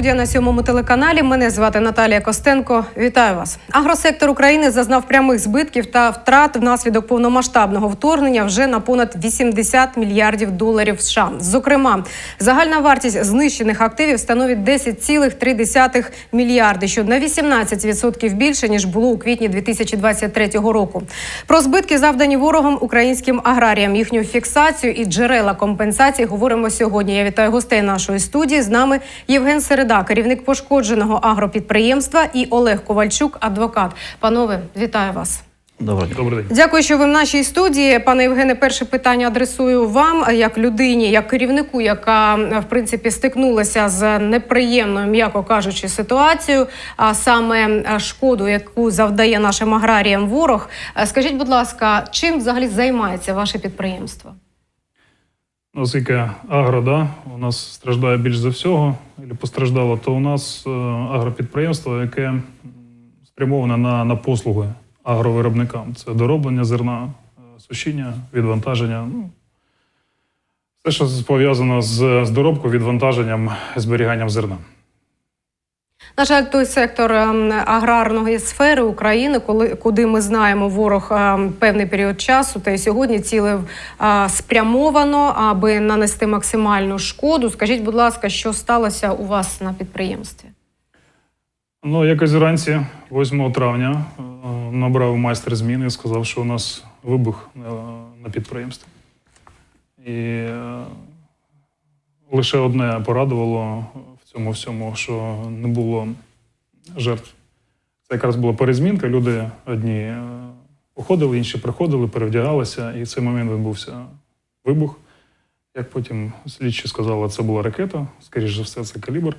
Студія на сьомому телеканалі. Мене звати Наталія Костенко. Вітаю вас. Агросектор України зазнав прямих збитків та втрат внаслідок повномасштабного вторгнення вже на понад 80 мільярдів доларів США. Зокрема, загальна вартість знищених активів становить 10,3 мільярди, що на 18% більше ніж було у квітні 2023 року. Про збитки завдані ворогом українським аграріям, їхню фіксацію і джерела компенсації говоримо сьогодні. Я вітаю гостей нашої студії. З нами Євген Середа, керівник пошкодженого агропідприємства, і Олег Ковальчук, адвокат. Панове, вітаю вас. Добрий день. Дякую, що ви в нашій студії. Пане Євгене, перше питання адресую вам як людині, як керівнику, яка в принципі стикнулася з неприємною, м'яко кажучи, ситуацією, а саме е, шкоду, яку завдає нашим аграріям ворог. Е, Скажіть, будь ласка, чим взагалі займається ваше підприємство? Оскільки агро да, у нас страждає більш за всього, або постраждало, то у нас е, агропідприємство, яке спрямоване на, на послуги агровиробникам. Це дороблення зерна, е, сушіння, відвантаження. Ну, все, що пов'язано з, з доробкою, відвантаженням, зберіганням зерна. На жаль, той сектор ем, аграрної сфери України, коли куди ми знаємо, ворог ем, певний період часу, та й сьогодні цілив спрямовано, аби нанести максимальну шкоду. Скажіть, будь ласка, що сталося у вас на підприємстві? Ну, якось вранці, 8 травня, е, набрав майстер зміни і сказав, що у нас вибух на підприємстві. І е, лише одне порадувало цьому всьому, що не було жертв. Це якраз була перезмінка. Люди одні е, уходили, інші приходили, перевдягалися, і в цей момент відбувся вибух. Як потім слідчі сказали, це була ракета, скоріш за все, це калібр.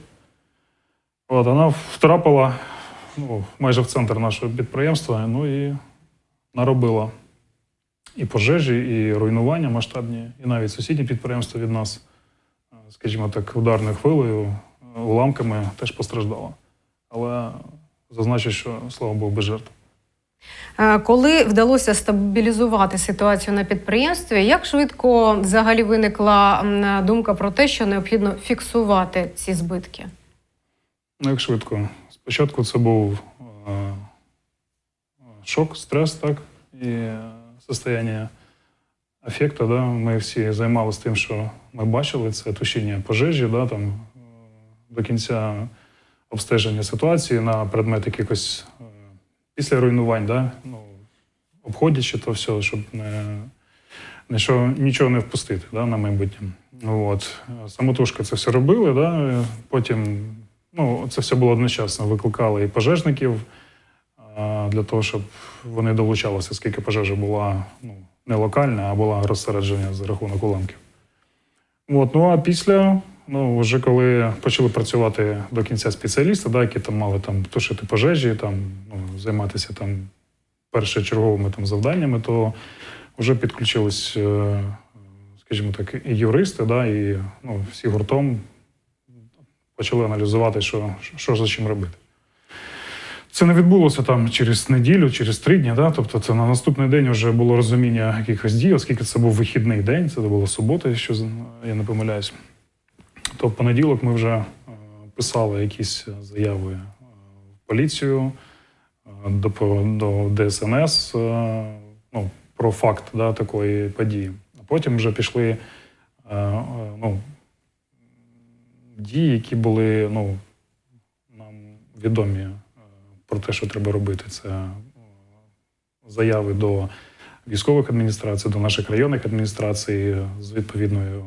От, вона втрапила ну, майже в центр нашого підприємства, ну і наробила і пожежі, і руйнування масштабні, і навіть сусідні підприємства від нас, е, скажімо так, ударною хвилею, уламками теж постраждало. Але зазначу, що слава Богу, без жертв. Коли вдалося стабілізувати ситуацію на підприємстві, як швидко взагалі виникла думка про те, що необхідно фіксувати ці збитки? Ну, як швидко. Спочатку це був е, шок, стрес, так, і е, состояние афекту. Да. Ми всі займалися тим, що ми бачили, це тушіння пожежі, да, там, до кінця обстеження ситуації на предмет якихось е, після руйнувань, да, ну, обходячи то все, щоб не, нічого, нічого не впустити да, на майбутнє. Ну, От. Самотужки це все робили, да, потім ну, це все було одночасно. Викликали і пожежників для того, щоб вони долучалися, оскільки пожежа була ну, не локальна, а була розсередження за рахунок уламків. От, ну а після, ну, вже коли почали працювати до кінця спеціалісти, да, які там мали там, тушити пожежі, там, ну, займатися там, першочерговими там, завданнями, то вже підключились, е, скажімо так, і юристи, да, і ну, всі гуртом почали аналізувати, що, що за чим робити. Це не відбулося там через неділю, через три дні. Да? Тобто це на наступний день вже було розуміння якихось дій, оскільки це був вихідний день, це була субота, якщо я не помиляюсь. То в понеділок ми вже е, писали якісь заяви е, в поліцію е, до, до ДСНС е, ну, про факт да, такої події. А потім вже пішли е, е, ну, дії, які були ну, нам відомі е, про те, що треба робити. Це е, заяви до військових адміністрацій, до наших районних адміністрацій з відповідною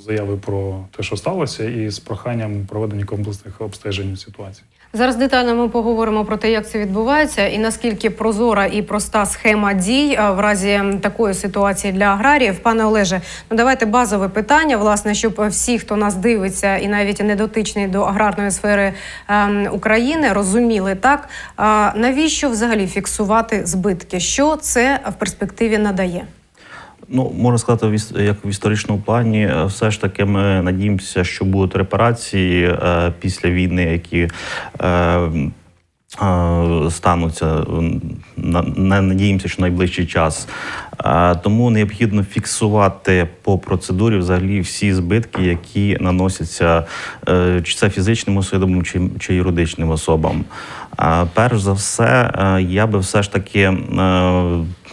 заявою про те, що сталося, і з проханням проведення комплексних обстежень ситуації. Зараз детально ми поговоримо про те, як це відбувається, і наскільки прозора і проста схема дій в разі такої ситуації для аграріїв. Пане Олеже, ну давайте базове питання, власне, щоб всі, хто нас дивиться, і навіть не дотичний до аграрної сфери ем, України, розуміли так. А, навіщо взагалі фіксувати збитки? Що це в перспективі надає? Ну, можна сказати, як в історичному плані, е, все ж таки ми надіємося, що будуть репарації е, після війни, які е, е, стануться. Не надіємося, що найближчий час. Е, Тому необхідно фіксувати по процедурі взагалі всі збитки, які наносяться е, чи це фізичним особам, чи, чи юридичним особам. Перш за все, е, я би все ж таки е,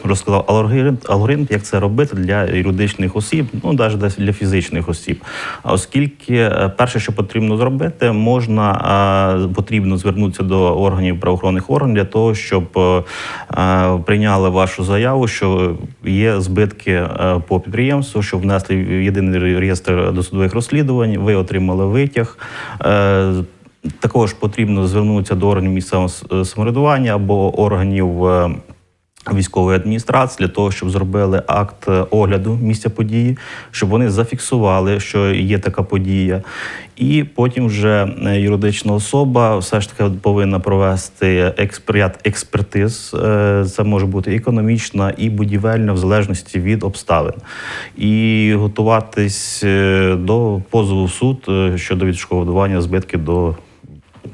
розказав алгоритм, алгоритм, як це робити для юридичних осіб, ну навіть для- фізичних осіб. Оскільки е, перше, що потрібно зробити, можна потрібно звернутися до органів правоохоронних органів для того, щоб прийняли вашу заяву, що є збитки по підприємству, що внесли в єдиний реєстр досудових розслідувань, ви отримали витяг. Е, також потрібно звернутися до органів місцевого самоврядування або органів е, військової адміністрації для того, щоб зробили акт е, огляду місця події, щоб вони зафіксували, що є така подія. І потім вже е, юридична особа все ж таки повинна провести експер- експертиз. Е, Це може бути економічна і будівельна, в залежності від обставин, і готуватись е, до позову в суд е, щодо відшкодування збитків до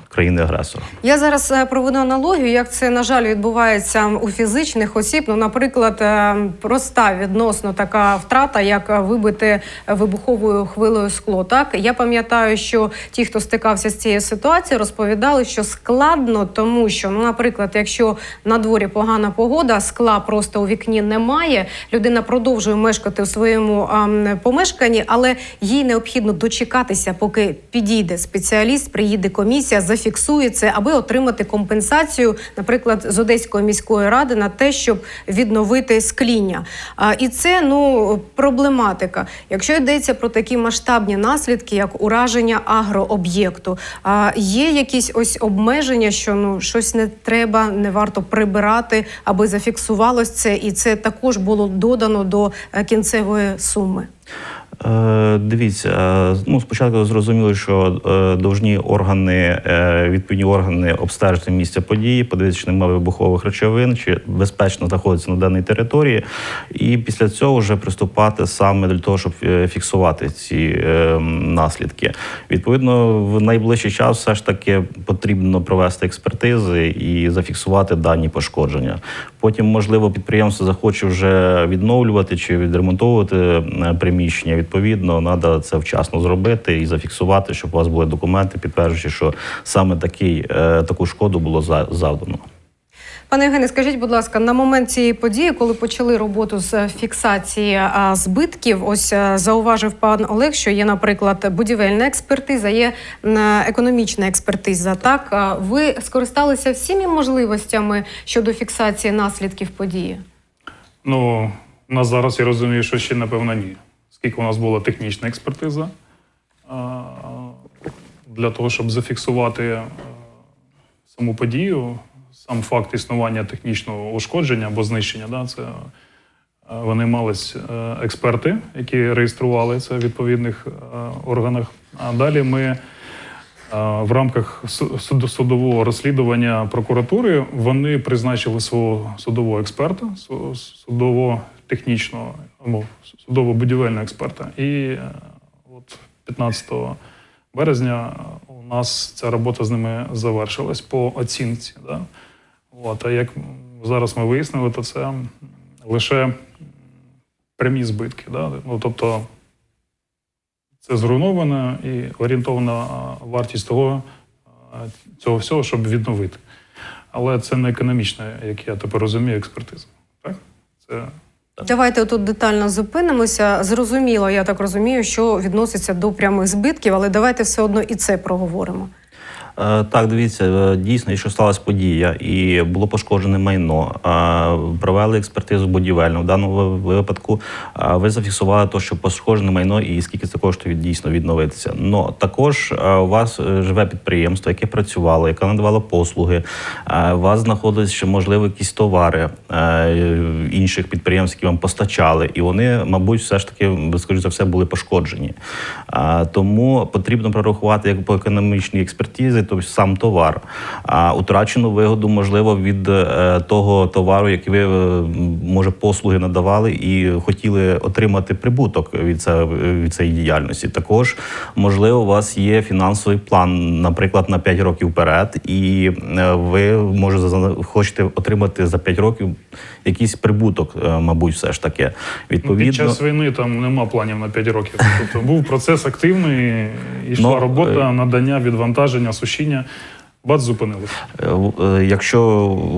країни-агресора. Я зараз е, проведу аналогію, як це на жаль відбувається у фізичних осіб. Ну, наприклад, е, проста відносно така втрата, як вибити вибуховою хвилею скло. Так я пам'ятаю, що ті, хто стикався з цією ситуацією, розповідали, що складно, тому що, ну, наприклад, якщо на дворі погана погода, скла просто у вікні немає. Людина продовжує мешкати у своєму ем, помешканні, але їй необхідно дочекатися, поки підійде спеціаліст, приїде комісія, зафіксує це, аби отримати компенсацію, наприклад, з Одеської міської ради на те, щоб відновити скління. А, і це ну проблематика. Якщо йдеться про такі масштабні наслідки, як ураження агрооб'єкту, а є якісь ось обмеження, що ну щось не треба, не варто прибирати, аби зафіксувалось це, і це також було додано до е, кінцевої суми. Е, Дивіться, е, ну спочатку зрозуміло, що е, довжні органи, відповідні органи обстежити місце події, подивитися, чи немає вибухових речовин, чи безпечно знаходиться на даній території, і після цього вже приступати саме для того, щоб фіксувати ці наслідки. Відповідно, в найближчий час все ж таки потрібно провести експертизи і зафіксувати дані пошкодження. Потім, можливо, підприємство захоче вже відновлювати чи відремонтовувати приміщення. Відповідно, треба це вчасно зробити і зафіксувати, щоб у вас були документи, підтверджуючи, що саме такий, е, таку шкоду було за- завдано. Пане Євгене, скажіть, будь ласка, на момент цієї події, коли почали роботу з фіксації збитків, ось зауважив пан Олег, що є, наприклад, будівельна експертиза, є економічна експертиза. Так ви скористалися всіми можливостями щодо фіксації наслідків події? Ну, у нас зараз я розумію, що ще напевно ні. Скільки у нас була технічна експертиза для того, щоб зафіксувати е, саму подію, сам факт існування технічного ушкодження або знищення, да, це е, вони мались е, експерти, які реєстрували це в відповідних е, органах. А далі ми е, в рамках су- судового розслідування прокуратури вони призначили свого судового експерта, су- судово-технічного або судово-будівельного експерта. І е, от 15 березня у нас ця робота з ними завершилась по оцінці. Да? От, а як зараз ми вияснили, то це лише прямі збитки. Да? Ну, тобто це зруйнована і орієнтована вартість того, цього всього, щоб відновити. Але це не економічна, як я тепер розумію, експертиза. Так? Це Давайте тут детально зупинимося. Зрозуміло, я так розумію, що відноситься до прямих збитків, але давайте все одно і це проговоримо. Е, Так, дивіться, е, дійсно, що сталася подія, і було пошкоджене майно. Е, Провели експертизу будівельну. В даному випадку ви зафіксували те, що пошкоджене майно і скільки це коштує дійсно відновитися. Но також у вас живе підприємство, яке працювало, яке надавало послуги. У вас знаходились ще можливо якісь товари інших підприємств, які вам постачали, і вони, мабуть, все ж таки, скоріш за все, були пошкоджені. Тому потрібно прорахувати як по економічній експертизі, тобто сам товар, а утрачену вигоду, можливо, від е, того товару, який ви е, може послуги надавали і хотіли отримати прибуток від, від цієї діяльності. Також можливо, у вас є фінансовий план, наприклад, на 5 років вперед, і е, ви може хочете отримати за 5 років якийсь прибуток, мабуть, все ж таки. Ну, Відповідно, Під час війни там нема планів на 5 років. Тобто був процес активний, йшла Ну, робота, надання, відвантаження, сушіння. Бац, зупинилися. Е, е, Якщо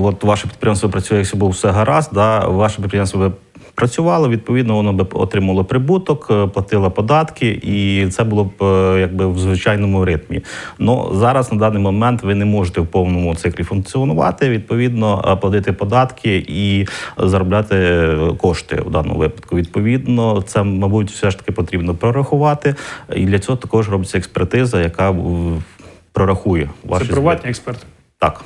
от ваше підприємство працює, якщо було все гаразд, да, ваше підприємство би працювало, відповідно, воно би отримало прибуток, е, платило податки, і це було б якби в звичайному ритмі. Ну зараз на даний момент ви не можете в повному циклі функціонувати, відповідно, платити податки і заробляти кошти в даному випадку. Відповідно, це, мабуть, все ж таки потрібно прорахувати. І для цього також робиться експертиза, яка прорахує ваші Це приватні експерти. так.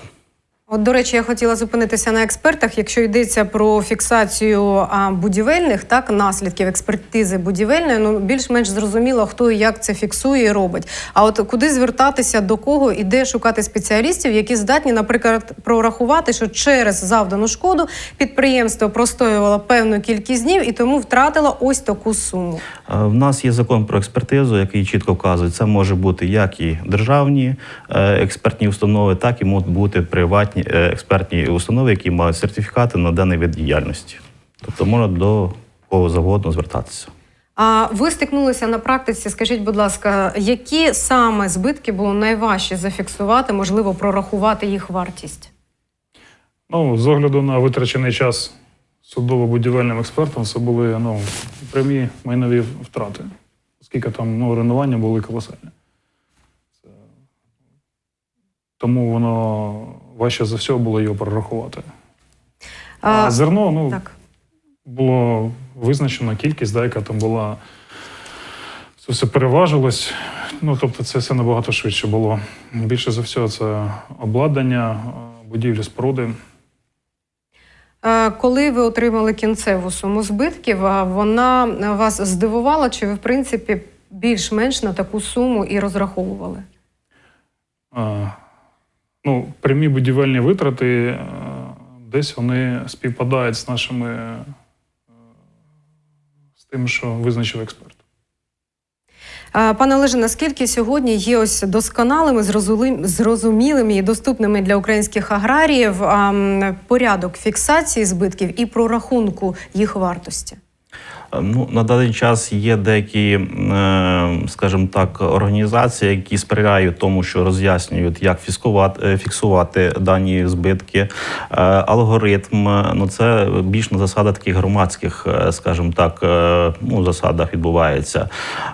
От, до речі, я хотіла зупинитися на експертах. Якщо йдеться про фіксацію будівельних так наслідків експертизи будівельної, ну більш-менш зрозуміло, хто і як це фіксує і робить. А от куди звертатися до кого і де шукати спеціалістів, які здатні, наприклад, прорахувати, що через завдану шкоду підприємство простоювало певну кількість днів і тому втратило ось таку суму. В нас є закон про експертизу, який чітко вказує, це може бути як і державні е, експертні установи, так і можуть бути приватні е, експертні установи, які мають сертифікати на даний вид діяльності. Тобто можна до кого завгодно звертатися. А ви стикнулися на практиці? Скажіть, будь ласка, які саме збитки було найважче зафіксувати, можливо, прорахувати їх вартість? Ну, з огляду на витрачений час судово-будівельним експертом, це були ну, прямі майнові втрати, оскільки там ну, руйнування були колосальні. Це... Тому воно важче за все було його прорахувати. А, А, зерно, ну, так. було визначено кількість, да, яка там була. Це все переважилось. Ну, тобто, це все набагато швидше було. Більше за все, це обладнання, будівлі споруди. Коли ви отримали кінцеву суму збитків, вона вас здивувала, чи ви, в принципі, більш-менш на таку суму і розраховували? Ну, прямі будівельні витрати е, десь вони співпадають з нашими е, з тим, що визначив експерт. Пане Олеже, наскільки сьогодні є ось досконалими, зрозумілими і доступними для українських аграріїв порядок фіксації збитків і прорахунку їх вартості? Е, Ну, на даний час є деякі, е, скажімо так, організації, які сприяють тому, що роз'яснюють, як фіксувати, е, фіксувати дані збитки. Е, Алгоритм, е, ну це більш на засадах таких громадських, е, скажімо так, е, ну, засадах відбувається.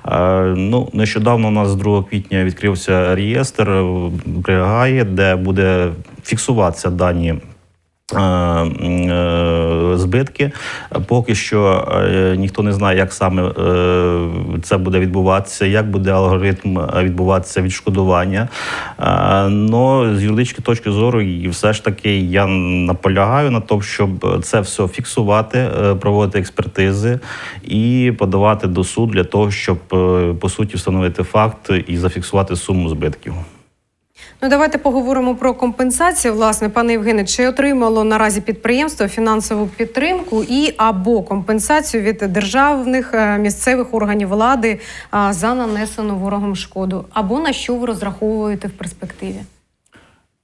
Е, Ну, нещодавно у нас з 2 квітня відкрився реєстр при де буде фіксуватися дані. Е, е, Збитки поки що е, ніхто не знає, як саме це буде відбуватися, як буде алгоритм відбуватися відшкодування. Но з юридичної точки зору, і все ж таки я наполягаю на тому, щоб це все фіксувати, проводити експертизи і подавати до суду для того, щоб по суті встановити факт і зафіксувати суму збитків. Ну, давайте поговоримо про компенсацію. Власне, пане Євгене, чи отримало наразі підприємство фінансову підтримку і або компенсацію від державних е, місцевих органів влади за нанесену ворогом шкоду, або на що ви розраховуєте в перспективі?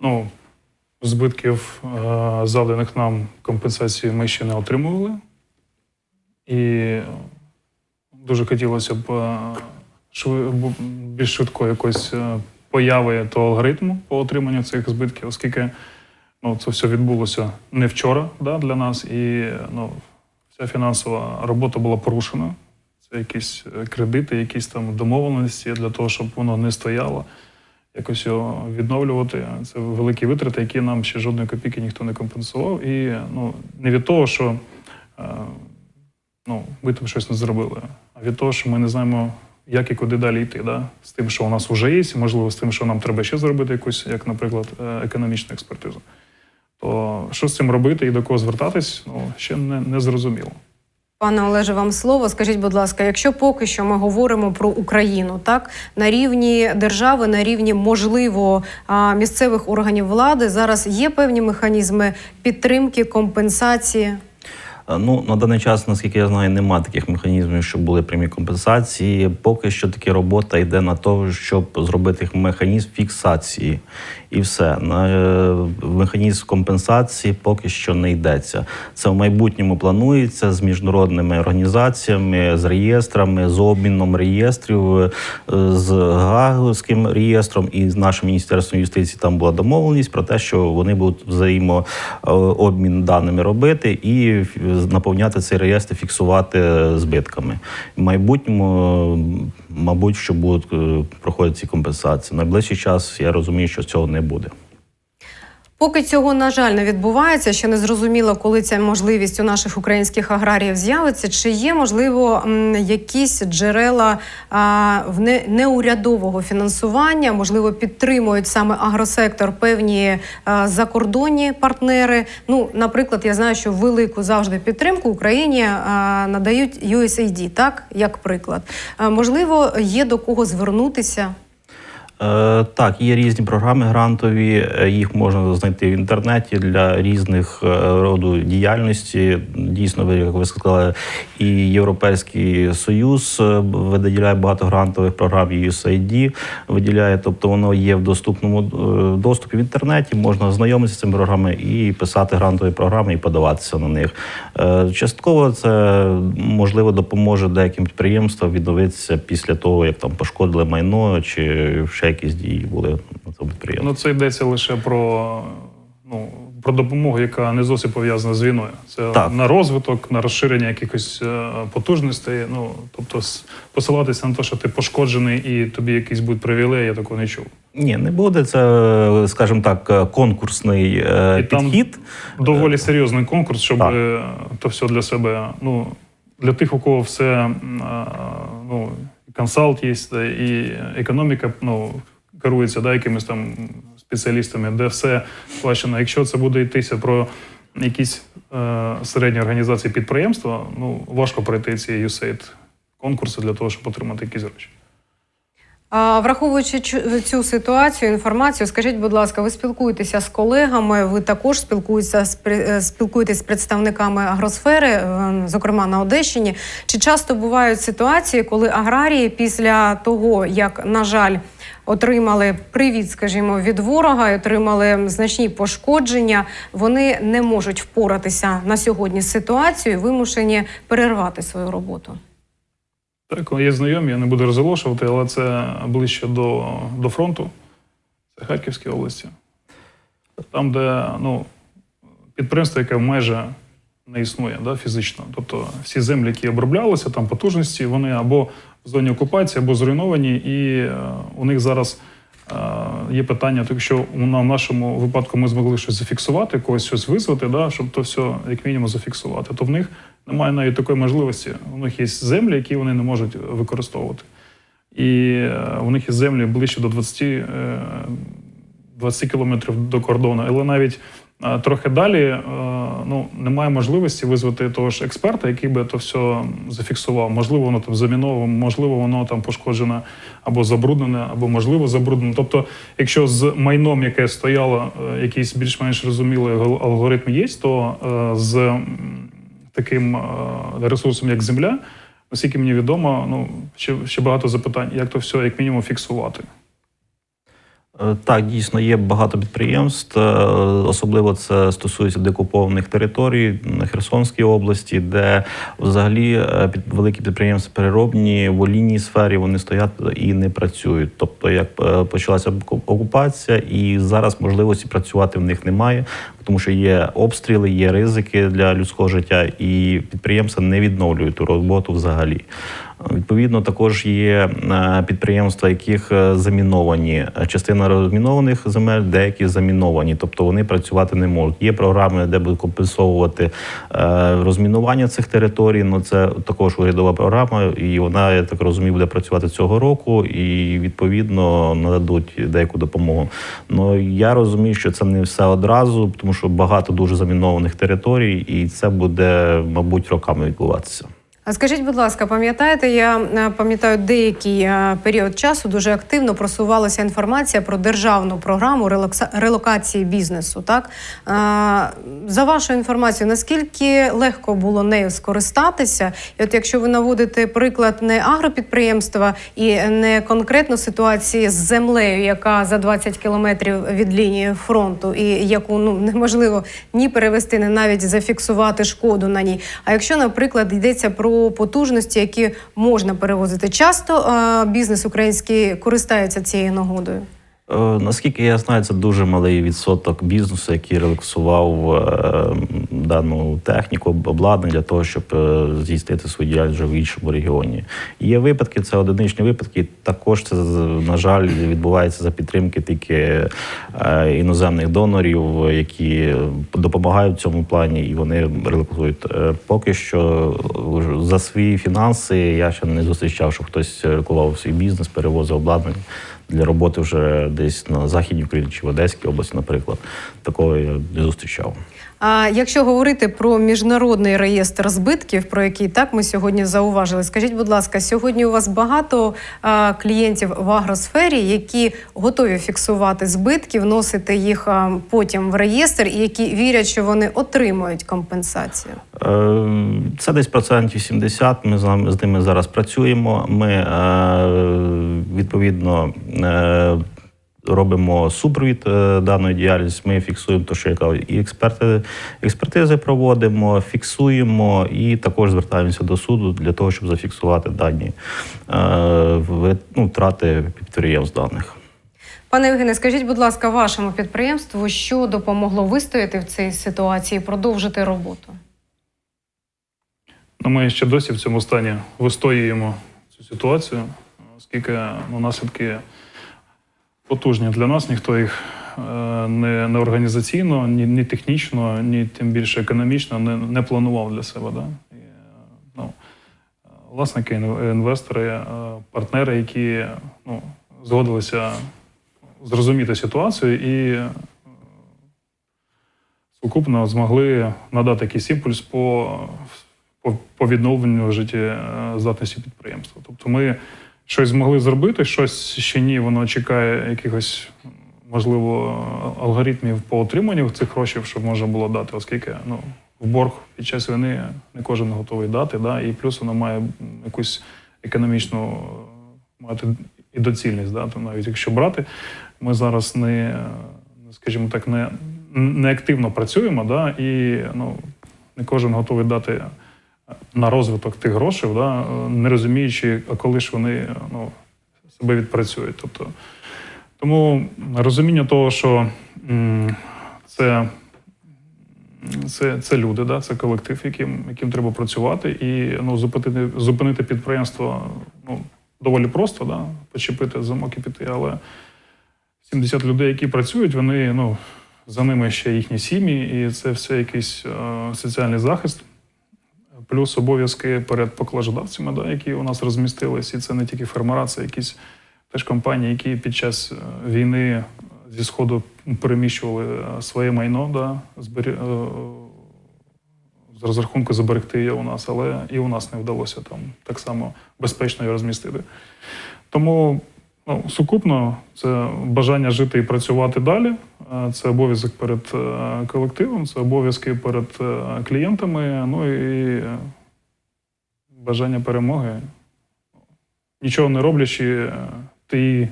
Ну, збитків, е, завданих нам компенсації ми ще не отримували. І дуже хотілося б е, більш швидко якось е, появи того алгоритму по отриманню цих збитків, оскільки ну, це все відбулося не вчора да, для нас, і ну, вся фінансова робота була порушена. Це якісь е, кредити, якісь там домовленості для того, щоб воно не стояло якось його відновлювати. Це великі витрати, які нам ще жодної копійки ніхто не компенсував. І ну, не від того, що е, ну, ми там щось не зробили, а від того, що ми не знаємо, як і куди далі йти. Да? З тим, що у нас вже є, і, можливо, з тим, що нам треба ще зробити якусь, як, наприклад, е, економічну експертизу. То що з цим робити і до кого звертатись, ну, ще не, не зрозуміло. Пане Олеже, вам слово. Скажіть, будь ласка, якщо поки що ми говоримо про Україну, так на рівні держави, на рівні можливо місцевих органів влади, зараз є певні механізми підтримки, компенсації. Е, Ну, на даний час, наскільки я знаю, немає таких механізмів, щоб були прямі компенсації. Поки що таки робота йде на те, щоб зробити механізм фіксації. І все. На е, механізм компенсації поки що не йдеться. Це в майбутньому планується з міжнародними організаціями, з реєстрами, з обміном реєстрів, е, з Гаагським реєстром і з нашим міністерством юстиції. Там була домовленість про те, що вони будуть взаємообмін даними робити і наповняти цей реєстр, фіксувати збитками. В майбутньому, мабуть, що будуть е, проходити ці компенсації. В найближчий час я розумію, що цього не буде. Поки цього, на жаль, не відбувається, ще не зрозуміло, коли ця можливість у наших українських аграріїв з'явиться. Чи є можливо якісь джерела в неурядового фінансування? Можливо, підтримують саме агросектор певні закордонні партнери. Ну, наприклад, я знаю, що велику завжди підтримку Україні надають USAID, так як приклад. Можливо, є до кого звернутися. Е, так, є різні програми грантові, е, їх можна знайти в інтернеті для різних е, роду діяльності. Дійсно, ви, як ви сказали, і Європейський Союз е, виділяє багато грантових програм, і USAID виділяє, тобто воно є в доступному е, доступі в інтернеті. Можна ознайомитися з цими програмами і писати грантові програми і подаватися на них. Е, Частково це можливо допоможе деяким підприємствам відновитися після того, як там пошкодили майно чи ще якісь дії були на цьому підприємстві. Ну, це йдеться лише про, ну, про допомогу, яка не зовсім пов'язана з війною. Це Так. на розвиток, на розширення якихось е, потужностей. Ну, тобто, посилатися на те, що ти пошкоджений і тобі якісь будуть привілеї, я такого не чув. Ні, не буде. Це, скажімо так, е, конкурсний е, І там підхід. Доволі серйозний конкурс, щоб Так. то все для себе. Ну, для тих, у кого все ну, консалт є, і економіка ну, керується да, якимись там спеціалістами, де все сплачено. Якщо це буде йтися про якісь е, середні організації підприємства, ну важко пройти ці USAID конкурси для того, щоб отримати якісь гроші. А, Враховуючи цю ситуацію, інформацію, скажіть, будь ласка, ви спілкуєтеся з колегами? Ви також спілкуєтеся з е, спілкуєтесь з представниками агросфери, е, зокрема на Одещині. Чи часто бувають ситуації, коли аграрії після того, як на жаль отримали привіт, скажімо, від ворога, і отримали значні пошкодження, вони не можуть впоратися на сьогодні з ситуацією, вимушені перервати свою роботу? Так, є знайомі, я не буду розголошувати, але це ближче до, до фронту. Це Харківській області. Там, де ну, підприємство, яке майже не існує да, фізично. Тобто всі землі, які оброблялися, там потужності, вони або в зоні окупації, або зруйновані, і е, у них зараз е, є питання, так що на нашому випадку ми змогли щось зафіксувати, когось щось визвати, да, щоб то все як мінімум зафіксувати. То в них немає навіть такої можливості. У них є землі, які вони не можуть використовувати. І е, у них є землі ближче до 20, е, 20 кілометрів до кордону. Але навіть е, трохи далі е, ну, немає можливості визвати того ж експерта, який би то все зафіксував. Можливо, воно там заміновано, можливо, воно там пошкоджене або забруднене, або можливо забруднене. Тобто, якщо з майном, яке стояло, е, якийсь більш-менш розумілий алгоритм є, то е, з таким ресурсом, як земля, наскільки мені відомо, ну ще, ще багато запитань, як то все як мінімум фіксувати. Е, Так, дійсно є багато підприємств, е, особливо це стосується декупованих територій Херсонській області, де взагалі е, великі підприємства переробні в олійній сфері вони стоять і не працюють. Тобто, як почалася оку- окупація, і зараз можливості працювати в них немає, тому що є обстріли, є ризики для людського життя, і підприємства не відновлюють ту роботу взагалі. Відповідно, також є е, підприємства, яких е, заміновані. Частина розмінованих земель, деякі заміновані, тобто вони працювати не можуть. Є програми, де будуть компенсовувати е, розмінування цих територій. Ну це також урядова програма, і вона, я так розумію, буде працювати цього року, і відповідно нададуть деяку допомогу. Ну я розумію, що це не все одразу, тому що багато дуже замінованих територій, і це буде, мабуть, роками відбуватися. Скажіть, будь ласка, пам'ятаєте, я е, пам'ятаю деякий е, період часу дуже активно просувалася інформація про державну програму релокації бізнесу. Так Е, за вашою інформацією, наскільки легко було нею скористатися? І от якщо ви наводите приклад не агропідприємства і не конкретно ситуації з землею, яка за 20 кілометрів від лінії фронту, і яку ну неможливо ні перевести, ні навіть зафіксувати шкоду на ній. А якщо, наприклад, йдеться про потужності, які можна перевозити, часто е, бізнес український користається цією нагодою. Е, Наскільки я знаю, це дуже малий відсоток бізнесу, який релаксував е, дану техніку, об- обладнання для того, щоб е, здійснити свою діяльність в іншому регіоні. Є випадки, це одиничні випадки. Також це на жаль відбувається за підтримки тільки іноземних донорів, які допомагають в цьому плані, і вони релаксують. Поки що за свої фінанси я ще не зустрічав, щоб хтось релакував свій бізнес, перевозив обладнання для роботи вже десь на західній Україні чи в Одеській області, наприклад. Такого я не зустрічав. А якщо говорити про міжнародний реєстр збитків, про який так ми сьогодні зауважили, скажіть, будь ласка, сьогодні у вас багато а, клієнтів в агросфері, які готові фіксувати збитки, вносити їх а, потім в реєстр, і які вірять, що вони отримують компенсацію. Е, Це десь процентів 70. Ми з нами з ними зараз працюємо. Ми е, відповідно. е, Робимо супровід е, даної діяльності. Ми фіксуємо те, що я кажу, і експерти, експертизи проводимо, фіксуємо і також звертаємося до суду для того, щоб зафіксувати дані е, ну, втрати підприємств даних. Пане Євгене, скажіть, будь ласка, вашому підприємству, що допомогло вистояти в цій ситуації, продовжити роботу? Ну, ми ще досі в цьому стані вистоюємо цю ситуацію, оскільки ну, наслідки потужні для нас, ніхто їх е, не, не організаційно, ні, ні технічно, ні тим більше економічно не, не планував для себе. Да? І, е, ну, е, власники, інвестори, партнери, які ну, згодилися зрозуміти ситуацію і сукупно змогли надати якийсь імпульс по, по, по відновленню життєздатності підприємства. Тобто ми щось змогли зробити, щось ще ні, воно чекає якихось, можливо, алгоритмів по отриманню цих грошей, щоб можна було дати, оскільки ну, в борг під час війни не кожен готовий дати, да, і плюс воно має якусь економічну мати і доцільність. Да, то навіть якщо брати, ми зараз не, е, скажімо так, не, не активно працюємо, да, і ну, не кожен готовий дати на розвиток тих грошей, да, не розуміючи, а коли ж вони ну, себе відпрацюють. Тобто, тому розуміння того, що це, це, це люди, да, це колектив, яким, яким треба працювати, і ну, зупинити, зупинити підприємство ну, доволі просто, да, почепити замок і піти, але 70 людей, які працюють, вони ну, за ними ще їхні сім'ї, і це все якийсь е, соціальний захист плюс обов'язки перед покладодавцями, да, які у нас розмістились, і це не тільки фермера, це якісь теж компанії, які під час е, війни зі сходу переміщували е, своє майно, да, збері... е, з розрахунку зберегти його у нас, але і у нас не вдалося там так само безпечно його розмістити. Тому ну, сукупно це бажання жити і працювати далі. Е, Це обов'язок перед е, колективом, це обов'язки перед е, клієнтами, ну і бажання перемоги. Нічого не роблячи, ти її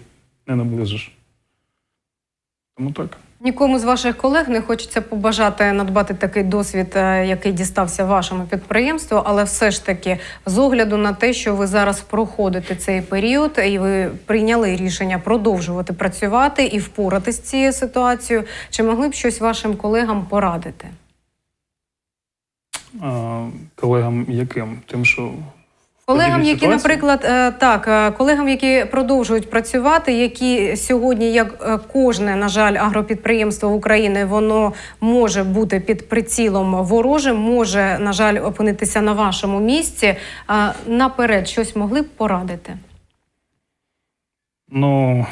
не наближиш. Тому так. Нікому з ваших колег не хочеться побажати надбати такий досвід, е, який дістався вашому підприємству, але все ж таки, з огляду на те, що ви зараз проходите цей період, і ви прийняли рішення продовжувати працювати і впоратись з цією ситуацією, чи могли б щось вашим колегам порадити? Колегам яким? Тим, що Колегам, які, наприклад, е, так, е, колегам, які продовжують працювати, які сьогодні, як е, кожне, на жаль, агропідприємство України, воно може бути під прицілом ворожим, може, на жаль, опинитися на вашому місці. Наперед щось могли б порадити? Ну,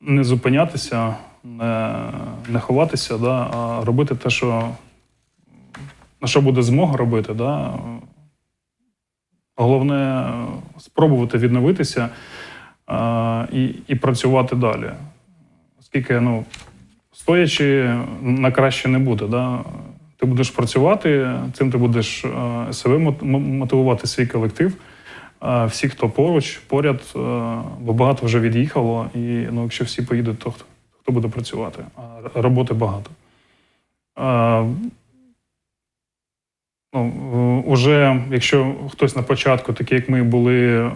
не зупинятися, не, не ховатися, да, а робити те, що, на що буде змога робити. Да. Головне е, спробувати відновитися а, і, і працювати далі. Оскільки ну, стоячи на краще не буде. Да. Ти будеш працювати, цим ти будеш е, себе мотивувати свій колектив. А всі, хто поруч, поряд, е, бо багато вже від'їхало, і ну, якщо всі поїдуть, то хто, хто буде працювати? А роботи багато. А, ну, е, уже, якщо хтось на початку, такий як ми були е,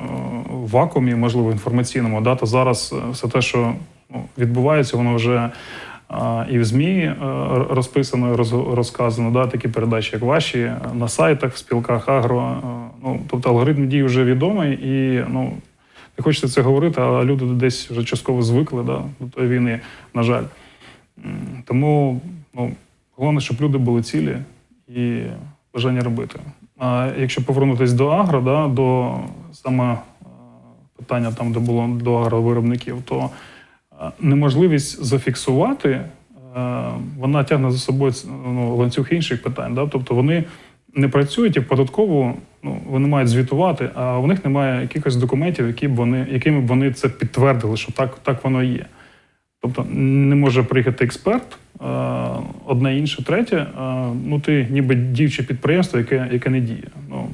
в вакуумі, можливо, інформаційному, да, то зараз е, все те, що ну, відбувається, воно вже і в ЗМІ е, розписано, роз- розказано, да, такі передачі, як ваші, е, на сайтах, в спілках агро. е, Ну, тобто алгоритм дій вже відомий, і ну, не хочеться це говорити, а люди десь вже частково звикли да, до тої війни, на жаль. Тому ну, головне, щоб люди були цілі і бажання робити. А якщо повернутися до агро, да, до саме е, питання там, де було до агровиробників, то е, неможливість зафіксувати, е, вона тягне за собою ну, ланцюг інших питань. Да? Тобто вони не працюють і податково ну, вони мають звітувати, а у них немає якихось документів, які б вони, якими б вони це підтвердили, що так, так воно є. Тобто не може приїхати експерт, е, одне інше, третє. е, Ну, ти ніби діюче підприємство, яке, яке не діє. Ну,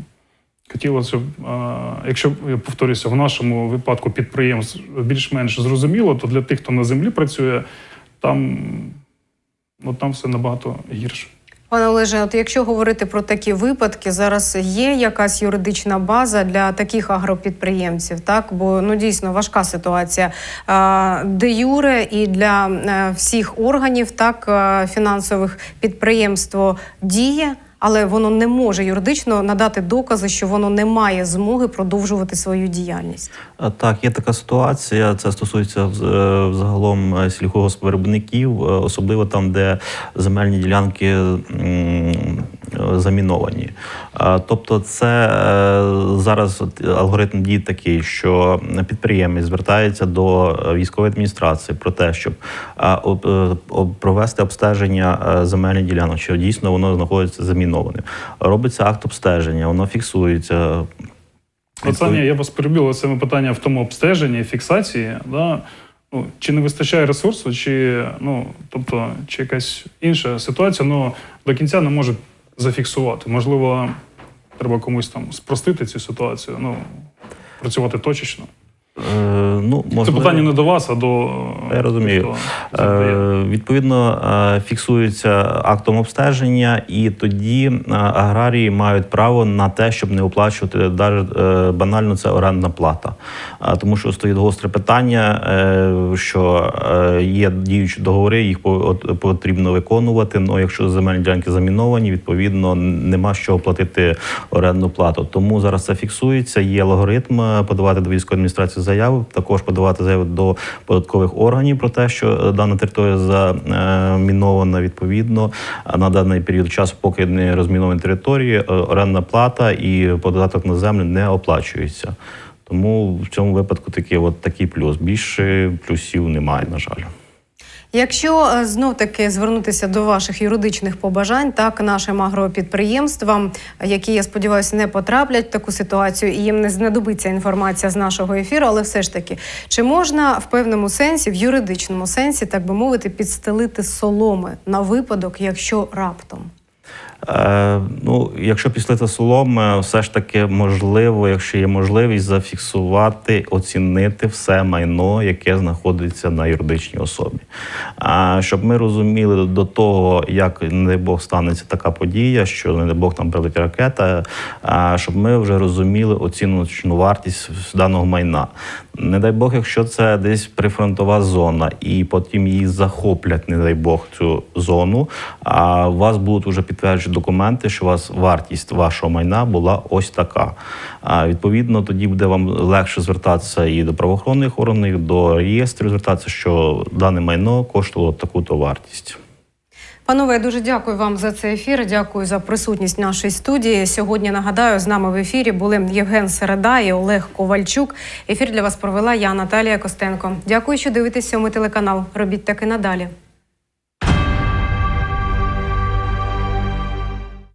хотілося б, е, якщо я повторюся, в нашому випадку підприємств більш-менш зрозуміло, то для тих, хто на землі працює, там, ну, там все набагато гірше. Пане Олеже, от якщо говорити про такі випадки, зараз є якась юридична база для таких агропідприємців, так бо ну дійсно важка ситуація де юре і для е, всіх органів, так е, фінансових підприємство діє. Але воно не може юридично надати докази, що воно не має змоги продовжувати свою діяльність. Так, є така ситуація. Це стосується е, взагалом е, сільгоспвиробників, е, особливо там, де земельні ділянки заміновані. Тобто, це е, зараз алгоритм дій такий, що підприємець звертається до е, військової адміністрації про те, щоб е, провести обстеження земельних ділянок, що дійсно воно знаходиться замінованим. Робиться акт обстеження, воно фіксується. Олександр, я вас перебив, це питання в тому обстеженні, фіксації. Да? Ну, чи не вистачає ресурсу, чи, ну, тобто, чи якась інша ситуація, ну, до кінця не можуть зафіксувати. Можливо, треба комусь там спростити цю ситуацію, ну, працювати точечно. Е, ну, Це питання не до вас, а до Я розумію. Е, відповідно, е, фіксується актом обстеження, і тоді е, аграрії мають право на те, щоб не оплачувати банально це орендна плата. Тому що стоїть гостре питання, що є діючі договори, їх по- потрібно виконувати. Ну, якщо земельні ділянки заміновані, відповідно нема з чого платити орендну плату. Тому зараз це фіксується. Є алгоритм е, подавати до військової адміністрації заяву, також подавати заяву до податкових органів про те, що е, дана територія замінована відповідно на даний період часу, поки не розміновані території, е, орендна плата і податок на землю не оплачується. Тому в цьому випадку такий от такий плюс. Більше плюсів немає, на жаль. Якщо е, знов таки звернутися до ваших юридичних побажань, так нашим агропідприємствам, які я сподіваюся не потраплять в таку ситуацію, і їм не знадобиться інформація з нашого ефіру, але все ж таки, чи можна в певному сенсі, в юридичному сенсі, так би мовити, підстелити соломи на випадок, якщо раптом? Е, ну, якщо післити соломи, все ж таки можливо, якщо є можливість зафіксувати, оцінити все майно, яке знаходиться на юридичній особі. А щоб ми розуміли до того, як не Бог станеться така подія, що не Бог там прилетить ракета, щоб ми вже розуміли оціночну вартість даного майна. Не дай Бог, якщо це десь прифронтова зона, і потім її захоплять, не дай Бог, цю зону, а у вас будуть вже підтверджені документи, що у вас вартість вашого майна була ось така. А відповідно, тоді буде вам легше звертатися і до правоохоронних органів, до реєстрів звертатися, що дане майно коштувало таку-то вартість. Панове, я дуже дякую вам за цей ефір. Дякую за присутність в нашій студії. Сьогодні нагадаю, з нами в ефірі були Євген Середа і Олег Ковальчук. Ефір для вас провела я, Наталія Костенко. Дякую, що дивитесь сьомий телеканал. Робіть так і надалі.